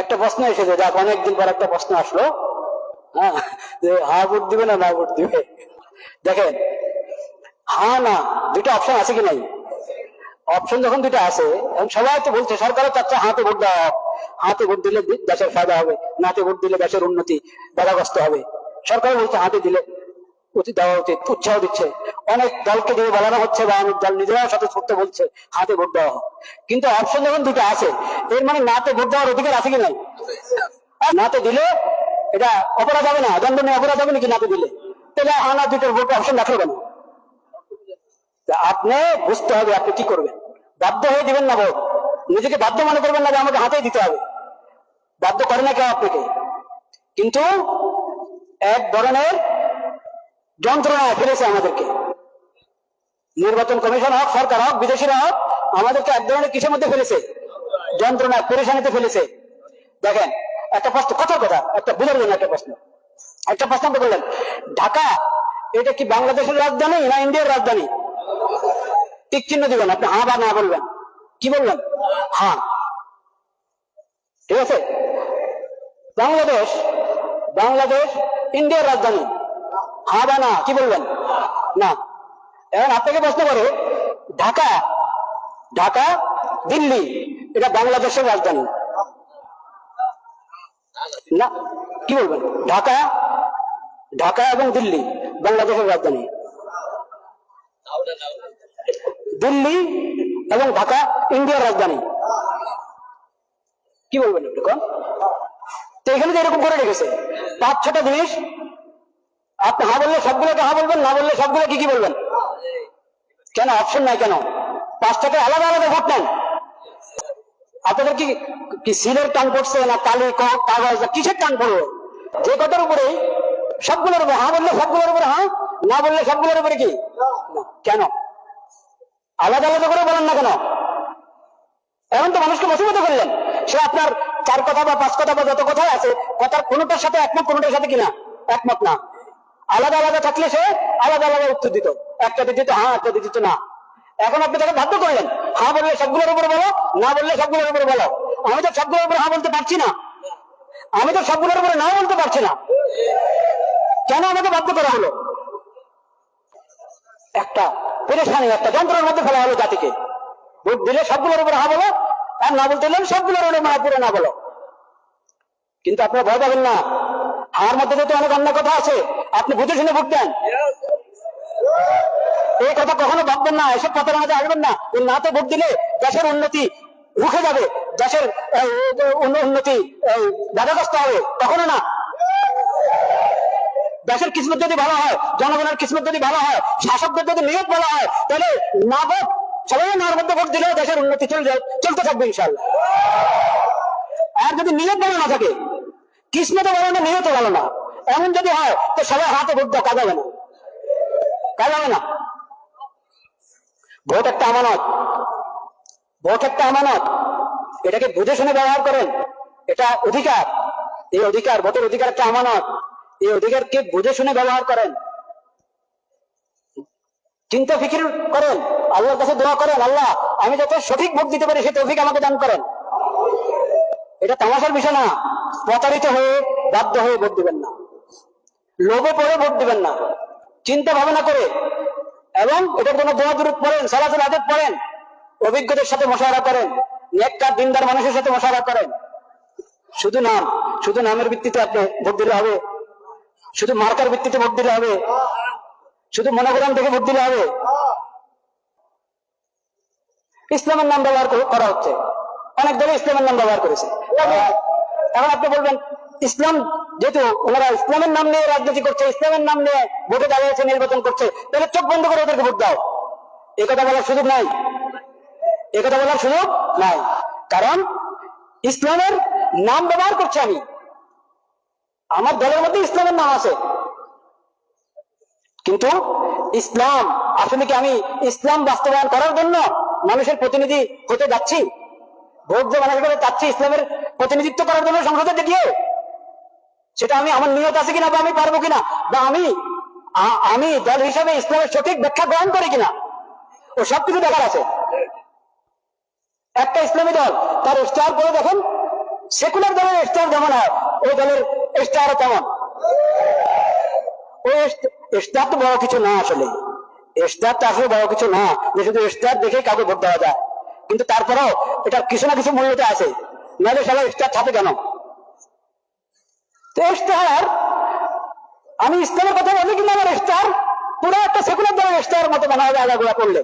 একটা প্রশ্ন এসেছে, দেখ, অনেকদিন পর একটা প্রশ্ন আসলো। হ্যাঁ হা ভোট দিবে না না ভোট দিবে? দেখেন, হা, না, দুটো অপশন আছে কি নাই? অপশন যখন দুটো আছে সবাই তো বলছে, সরকারও চাচ্ছে হাতে ভোট দেওয়া হোক। হাতে ভোট দিলে দেশের ফায়দা হবে, নাতে ভোট দিলে দেশের উন্নতি বাধাগ্রস্ত হবে। সরকার বলছে হাতে দিলে উচিত দেওয়া উচিত, উৎসাহ দিচ্ছে। অনেক দলকে দিয়ে বলানো হচ্ছে বা অনেক দল নিজেরাও সাথে করতে বলছে, হাতে ভোট দেওয়া হোক। কিন্তু অপশন যখন দুটো আছে এর মানে নাতে ভোট দেওয়ার অধিকার আছে কি নাই? নাতে দিলে এটা অপরাধ হবে না দণ্ডনীয় অপরাধ হবে নাকি নাতে দিলে? তাহলে আনা দুটোর ভোট অপশন রাখল কেন? আপনি বুঝতে হবে আপনি কি করবেন। বাধ্য হয়ে দিবেন না ভোট। নিজেকে বাধ্য মনে করবেন না যে আমাকে হাতেই দিতে হবে। বাধ্য করে না কেউ আপনাকে। কিন্তু এক ধরনের যন্ত্রণায় ফেলেছে আমাদেরকে। নির্বাচন কমিশন হোক, সরকার হোক, বিদেশিরা হোক, আমাদেরকে এক ধরনের কিসের মধ্যে ফেলেছে? যন্ত্রণায় পরেশানিতে ফেলেছে। দেখেন, একটা প্রশ্ন, কথার কথা, একটা বুঝার জন্য একটা প্রশ্ন। একটা প্রশ্ন আপনি বললেন, ঢাকা, এটা কি বাংলাদেশের রাজধানী না ইন্ডিয়ার রাজধানী? টিক চিহ্ন দিবেন আপনি হ্যাঁ বা না বলবেন। কি বলবেন হা। ঠিক আছে? বাংলাদেশ বাংলাদেশ, ইন্ডিয়ার রাজধানী। হ্যাঁ বা না, কি বলবেন? না। এখন আপনাকে প্রশ্ন করে, ঢাকা ঢাকা, দিল্লি, এটা বাংলাদেশের রাজধানী। না, কি বলবেন? ঢাকা ঢাকা এবং দিল্লি, বাংলাদেশের রাজধানী। দিল্লি এবং ঢাকা, ইন্ডিয়ার রাজধানী। কি বলবেন একটু কম তো এখানে তো এরকম করে রেখেছে পাঁচ ছটা জিনিস আপনি হা বললে সবগুলোকে হা বলবেন, না বললে সবগুলো কি কি বলবেন? কেন অপশন নাই কেন? পাঁচটাকে আলাদা আলাদা ভোট নেন আপনাদের কি কি সিলের টান পড়ছে না কালি কাগজ কিসের টান পড়ল যে কথার উপরে সবগুলোর উপরে হ্যাঁ বললে সবগুলোর উপরে হ্যাঁ? না বললে সবগুলোর উপরে কি? কেন? আলাদা আলাদা করে বলেন না কেন? এখন তো মানুষকে মসিবত করলেন। সে আপনার চার কথা বা পাঁচ কথা বা যত কথাই আছে, কথার কোনোটার সাথে একমত, কোনোটার সাথে কিনা একমত না। আলাদা আলাদা থাকলে সে আলাদা আলাদা উত্তর দিত। একটা দিত হ্যাঁ একটা দিত না। এখন আপনি তাকে বাধ্য করলেন। হ্যাঁ বললে সবগুলোর উপরে বলো, না বললে সবগুলোর উপরে বলো। আমি তো সবগুলোর উপরে হ্যাঁ বলতে পারছি না। আমি তো সবগুলোর উপরে না বলতে পারছি না। কেন আমাকে বাধ্য করা হলো? একটা পরেশানি একটা যন্ত্রের মধ্যে ফেলা হলো জাতিকে। ভোট দিলে সবগুলোর উপরে হা বলো, আর না বলতে হলে সবগুলোর উপরে না পুরো না বলো। কিন্তু আপনারা ভয় পাবেন না। হার মধ্যে তো অনেক অন্য কথা আছে। আপনি বুঝে শুনে ভোট দেন। এই কথা কখনো ভাববেন না, এসব কথা মাঝে আসবেন না। এই নাতে ভোট দিলে দেশের উন্নতি রুখে যাবে, দেশের উন্নতি বাধাগ্রস্ত হবে। কখনো না। দেশের কিসমত যদি ভালো হয়, জনগণের কিসমত যদি ভালো হয়, শাসকদের যদি নিয়োগ ভালো হয়, তাহলে না ভোট, সবাই নার মধ্যে ভোট দিলেও দেশের উন্নতি চলে চলতে থাকবে ইনশাল্লাহ আর যদি নিয়োগ ভালো না থাকে, কিসমত ভালো না, নিয়ত ভালো না। এমন যদি হয়, তো সবাই হাতে ভোট দেওয়া কাজ হবে না কাজ হবে না। ভোট একটা আমানত। ভোট একটা আমানত। এটাকে বুঝে শুনে ব্যবহার করেন। এটা অধিকার। এই অধিকার, ভোটের অধিকার একটা আমানত। এই অধিকারকে বুঝে শুনে ব্যবহার করেন। চিন্তা ফিকির করেন। আল্লাহর কাছে দোয়া করেন, আল্লাহ, আমি যাতে সঠিক ভোট দিতে পারি সে তৌফিক আমাকে দান করেন। এটা তামাশার বিষয় না। প্রতারিত হয়ে বাধ্য হয়ে ভোট দিবেন না। লোভে পড়ে ভোট দিবেন না। চিন্তা ভাবনা করে। এবং এটার জন্য দোয়া দূরত পড়েন, সালাতুল আদত পড়েন, অভিজ্ঞদের সাথে মশারা করেন, নেককার দিনদার মানুষের সাথে মশারা করেন। শুধু নাম, শুধু নামের ভিত্তিতে আপনি ভোট দিলে হবে। শুধু মার্কার ভিত্তিতে ভোট দিলে হবে। শুধু মনোগ্রাম থেকে ভোট দিলে হবে। ইসলামের নাম ব্যবহার করা হচ্ছে। অনেক দলে ইসলামের নাম ব্যবহার করেছে। এখন আপনি বলবেন ইসলাম যেহেতু ওনারা ইসলামের নাম নিয়ে রাজনীতি করছে, ইসলামের নাম নিয়ে ভোটে দাঁড়িয়েছে, নির্বাচন করছে, তাহলে চোখ বন্ধ করে ওদেরকে ভোট দাও। এই কথা বলার সুযোগ নাই। এ কথা বলার সুযোগ নাই। কারণ ইসলামের নাম ব্যবহার করছি আমি। আমার দলের মধ্যে ইসলামের নাম আছে। কিন্তু ইসলাম, আসলে কি আমি ইসলাম বাস্তবায়ন করার জন্য মানুষের প্রতিনিধি হতে যাচ্ছি? ভোট যে মানুষের কাছে চাচ্ছি ইসলামের প্রতিনিধিত্ব করার জন্য সংসদে দেখিয়ে সেটা আমি আমার নিয়ত আছে কিনা বা আমি পারব কিনা? বা আমি আমি দল হিসাবে ইসলামের সঠিক ব্যাখ্যা গ্রহণ করি কিনা? ও সবকিছু দেখার আছে। একটা ইসলামী দল, তার স্টার করে দেখেন? সেকুলার দলের স্টার যেমন হয়, ওই দলের স্টারও তেমন। ওই স্টার তো বড় কিছু না আসলে স্টার তো আসলে বড় কিছু না, যে শুধু স্টার দেখে কাউকে ভোট দেওয়া যায়। কিন্তু তারপরেও এটা কিছু না কিছু মূল্যতে আছে। নাহলে সবাই স্টার ছাপে কেন? আমি ইসলামের কথা বলি কিন্তু আমার স্টার পুরো একটা সেকুলার দলের স্টার মতো মনে হবে আলাগুলা করলে।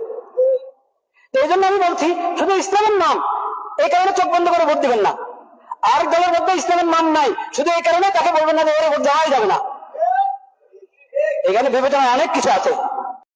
তো এই জন্য আমি বলছি, শুধু ইসলামের নাম, এই কারণে চোখ বন্ধ করে ভোট দিবেন না। আরেক দলের মধ্যে ইসলামের নাম নাই, শুধু এই কারণে তাকে বলবেন না যে ওরা ভোট দেওয়াই যাবে না। এখানে বিবেচনায় অনেক কিছু আছে।